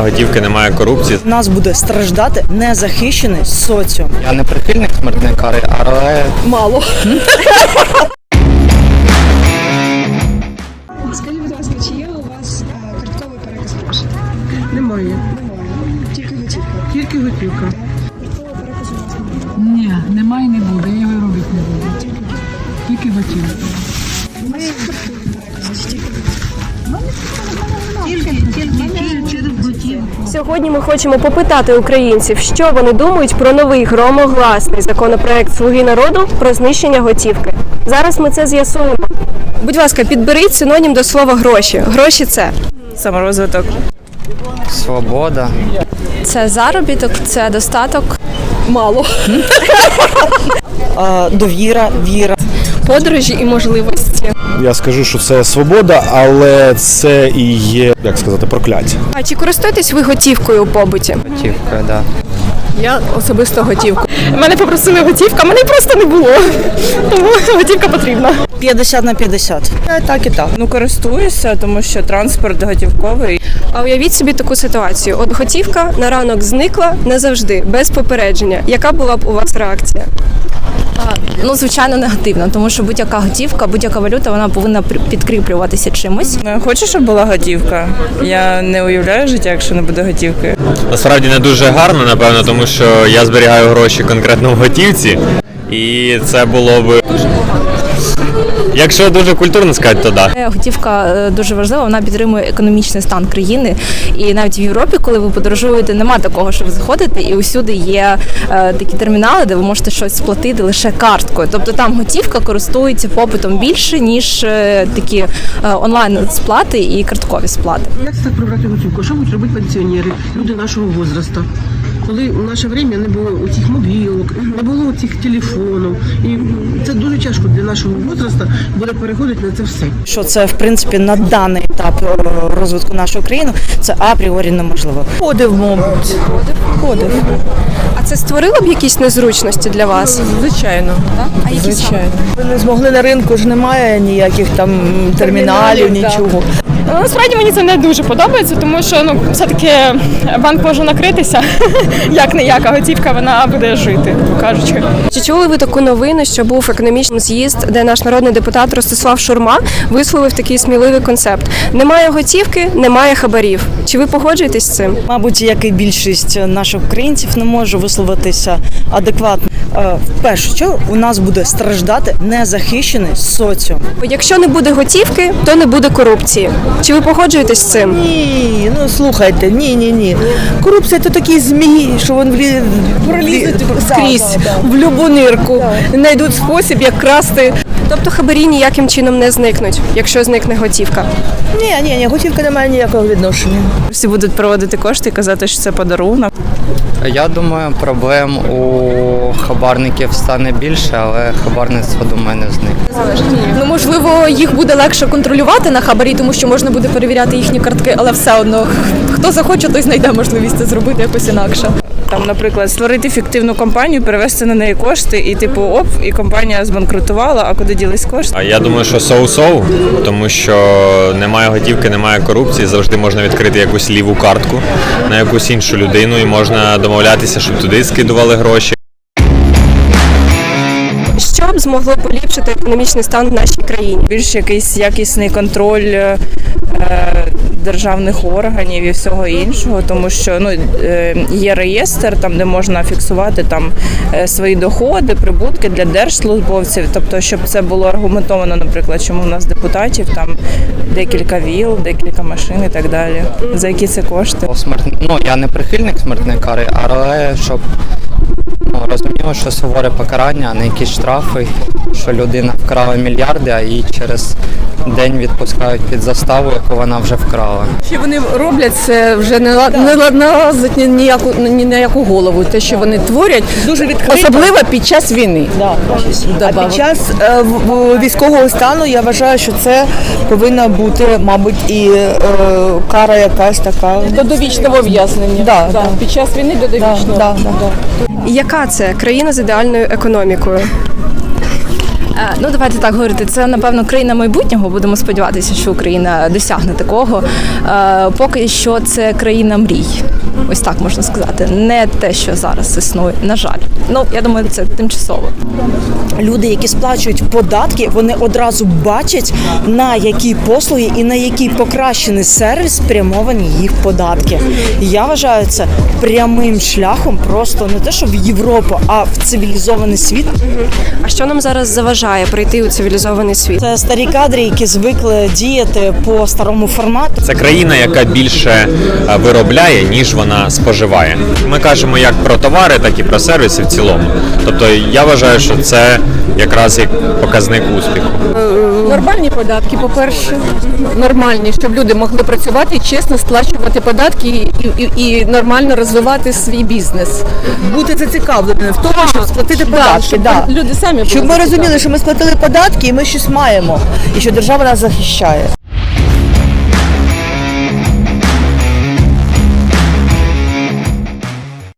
немає готівки, немає корупції. Нас буде страждати незахищений соціум. Я не прихильник смертної кари, але Мало. Сьогодні ми хочемо попитати українців, що вони думають про новий громогласний законопроект Слуги народу про знищення готівки. Зараз ми це з'ясуємо. Будь ласка, підберіть синонім до слова гроші. Гроші це саморозвиток. свобода. це заробіток, це достаток, Мало. Довіра, віра. подорожі і можливості. Я скажу, що це свобода, але це і є, як сказати, прокляття. А чи користуєтесь ви готівкою у побуті? Готівка, да. Я особисто готівку. Мене попросили готівка, мене просто не було. Тому готівка потрібна. 50 на 50. Так і так. Ну користуюся, тому що транспорт готівковий. А уявіть собі таку ситуацію: от готівка на ранок зникла не завжди, без попередження. Яка була б у вас реакція? Ну, звичайно, негативно, тому що будь-яка готівка, будь-яка валюта вона повинна підкріплюватися чимось. Ну, Хочу, щоб була готівка. Я не уявляю життя, якщо не буде готівки. Насправді не дуже гарно, напевно, тому що я зберігаю гроші конкретно в готівці, і це було б. Якщо дуже культурно сказати, то. Да. Е, Готівка е, дуже важлива, вона підтримує економічний стан країни. І навіть в Європі, коли ви подорожуєте, нема такого, що ви заходите, і усюди є е, такі термінали, де ви можете щось сплатити лише карткою. Тобто там готівка користується попитом більше, ніж е, такі е, онлайн сплати і карткові сплати. Як це так прибрати готівку? Що будуть робити пенсіонери, люди нашого возрасту? Коли у наше время не було цих мобілок, не було цих телефонів. І це дуже тяжко для нашого возрасту буде переходити на це все. Що це, в принципі, на даний етап е, розвитку нашої країни, це апріорі неможливо. Ходив, мабуть. Ходив. А це створило б якісь незручності для вас? Звичайно. так? А які саме? Не змогли на ринку ж немає ніяких там терміналів, нічого. Ну, Насправді мені це не дуже подобається, тому що ну все-таки банк може накритися, як не як, а готівка вона буде жити, кажучи. Чи чули ви таку новину, що був економічний з'їзд, де наш народний депутат Ростислав Шурма висловив такий сміливий концепт: немає готівки, немає хабарів. Чи ви погоджуєтесь з цим? Мабуть, як і більшість наших українців, не може висловитися адекватно. Е, В першу чергу у нас буде страждати незахищений соціум. Якщо не буде готівки, то не буде корупції. Чи ви погоджуєтесь з цим? Ні, ну слухайте, ні, ні, ні. Корупція це такі змії, що вони влі... пролізуть скрізь в любу нирку. Знайдуть спосіб, як красти. Тобто хабарі ніяким чином не зникнуть, якщо зникне готівка. Ні, ні, ні, готівка не має ніякого відношення. Всі будуть проводити кошти і казати, що це подарунок. Я думаю, проблем у хабарників стане більше, але хабарництво, думаю, не зникне. Ну можливо, їх буде легше контролювати на хабарі, тому що можна буде перевіряти їхні картки, але все одно хто захоче, той знайде можливість це зробити якось інакше. Там, наприклад, створити фіктивну компанію, перевести на неї кошти, і типу оп, і компанія збанкрутувала. А куди ділись кошти? А я думаю, що соу-соу, тому що немає готівки, немає корупції. Завжди можна відкрити якусь ліву картку на якусь іншу людину, і можна домовлятися, щоб туди скидували гроші. Б змогло поліпшити економічний стан в нашій країні? Більш якийсь якісний контроль е, державних органів і всього іншого, тому що ну е, є реєстр, там де можна фіксувати там е, свої доходи, прибутки для держслужбовців. Тобто, щоб це було аргументовано, наприклад, чому в нас депутатів там декілька віл, декілька машин і так далі. За які це кошти? Смерт... Ну, я не прихильник смертної кари, але щоб розуміло, що суворе покарання, а не якісь штрафи, що людина вкрала мільярди, а її через день відпускають під заставу, яку вона вже вкрала. Що вони роблять, це вже не, ла- не, ла- не лазить ні, ніяку, ні на яку голову. Те, що вони творять, Дуже відкрито. особливо під час війни. Да. А під час е, військового стану я вважаю, що це повинна бути, мабуть, і е, кара якась така. До довічного в'язнення. Да, да. Під час війни до Да, да, да. Яка це країна з ідеальною економікою? Е, Ну, давайте так говорити. Це напевно країна майбутнього. Будемо сподіватися, що Україна досягне такого. Е, Поки що це країна мрій. Ось так можна сказати. Не те, що зараз існує. На жаль. Ну я думаю, це тимчасово. Люди, які сплачують податки, вони одразу бачать на які послуги і на який покращений сервіс спрямовані їх податки. І Я вважаю це прямим шляхом, просто не те, що в Європу, а в цивілізований світ. А що нам зараз заважає прийти у цивілізований світ? Це старі кадри, які звикли діяти по старому формату. Це країна, яка більше виробляє, ніж вона споживає. Ми кажемо як про товари, так і про сервіси в цілому. Тобто я вважаю, що це якраз як показник успіху. Нормальні податки, по-перше, нормальні, щоб люди могли працювати і чесно сплачувати податки і, і, і нормально розвивати свій бізнес. Бути зацікавленими в тому, щоб сплатити податки. щоб Да. люди самі Щоб ми розуміли, що ми сплатили податки і ми щось маємо, і що держава нас захищає.